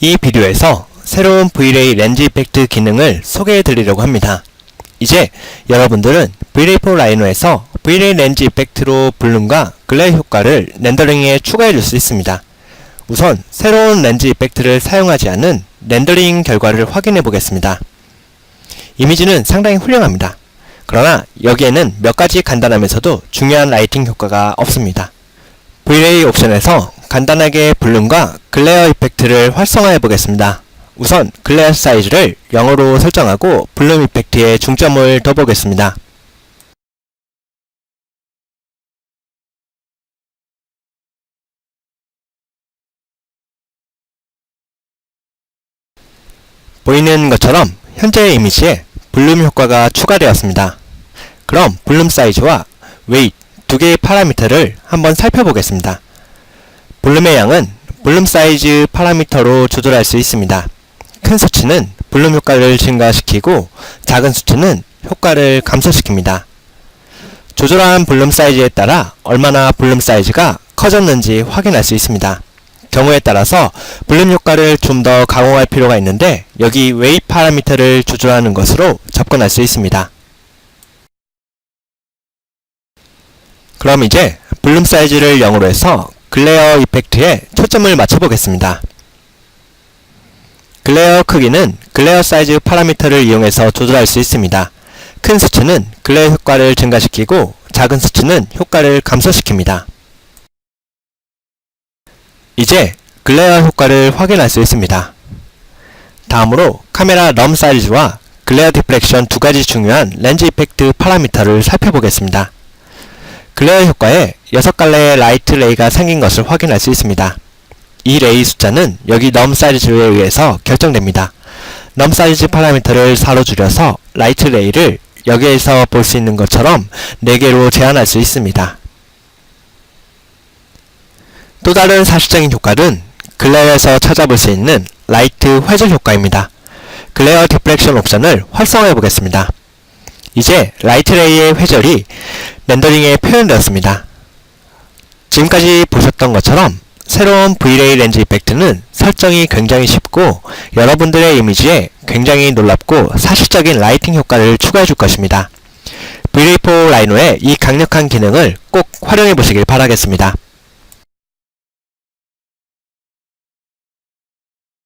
이 비디오에서 새로운 V-Ray 렌즈 이펙트 기능을 소개해 드리려고 합니다. 이제 여러분들은 V-Ray 4 라이노에서 V-Ray 렌즈 이펙트로 블룸과 글레어 효과를 렌더링에 추가해 줄 수 있습니다. 우선 새로운 렌즈 이펙트를 사용하지 않은 렌더링 결과를 확인해 보겠습니다. 이미지는 상당히 훌륭합니다. 그러나 여기에는 몇 가지 간단하면서도 중요한 라이팅 효과가 없습니다. V-Ray 옵션에서 간단하게 블룸과 글레어 이펙트를 활성화해 보겠습니다. 우선 글레어 사이즈를 0으로 설정하고 블룸 이펙트에 중점을 둬 보겠습니다. 보이는 것처럼 현재 이미지에 블룸 효과가 추가되었습니다. 그럼 블룸 사이즈와 웨이트 두 개의 파라미터를 한번 살펴보겠습니다. 블룸의 양은 블룸 사이즈 파라미터로 조절할 수 있습니다. 큰 수치는 블룸 효과를 증가시키고 작은 수치는 효과를 감소시킵니다. 조절한 블룸 사이즈에 따라 얼마나 블룸 사이즈가 커졌는지 확인할 수 있습니다. 경우에 따라서 블룸 효과를 좀 더 가공할 필요가 있는데 여기 웨이 파라미터를 조절하는 것으로 접근할 수 있습니다. 그럼 이제 블룸 사이즈를 0으로 해서 글레어 이펙트에 초점을 맞춰 보겠습니다. 글레어 크기는 글레어 사이즈 파라미터를 이용해서 조절할 수 있습니다. 큰 수치는 글레어 효과를 증가시키고 작은 수치는 효과를 감소시킵니다. 이제 글레어 효과를 확인할 수 있습니다. 다음으로 카메라 럼 사이즈와 글레어 디프렉션 두 가지 중요한 렌즈 이펙트 파라미터를 살펴보겠습니다. 글레어 효과에 6갈래의 라이트 레이가 생긴 것을 확인할 수 있습니다. 이 레이 숫자는 여기 넘 사이즈에 의해서 결정됩니다. 넘 사이즈 파라미터를 4로 줄여서 라이트 레이를 여기에서 볼 수 있는 것처럼 4개로 제한할 수 있습니다. 또 다른 사실적인 효과는 글레어에서 찾아볼 수 있는 라이트 회절 효과입니다. 글레어 디프렉션 옵션을 활성화해 보겠습니다. 이제 라이트 레이의 회절이 렌더링에 표현되었습니다. 지금까지 보셨던 것처럼 새로운 V-Ray 렌즈 이펙트는 설정이 굉장히 쉽고 여러분들의 이미지에 굉장히 놀랍고 사실적인 라이팅 효과를 추가해 줄 것입니다. V-Ray 4 라이노의 이 강력한 기능을 꼭 활용해 보시길 바라겠습니다.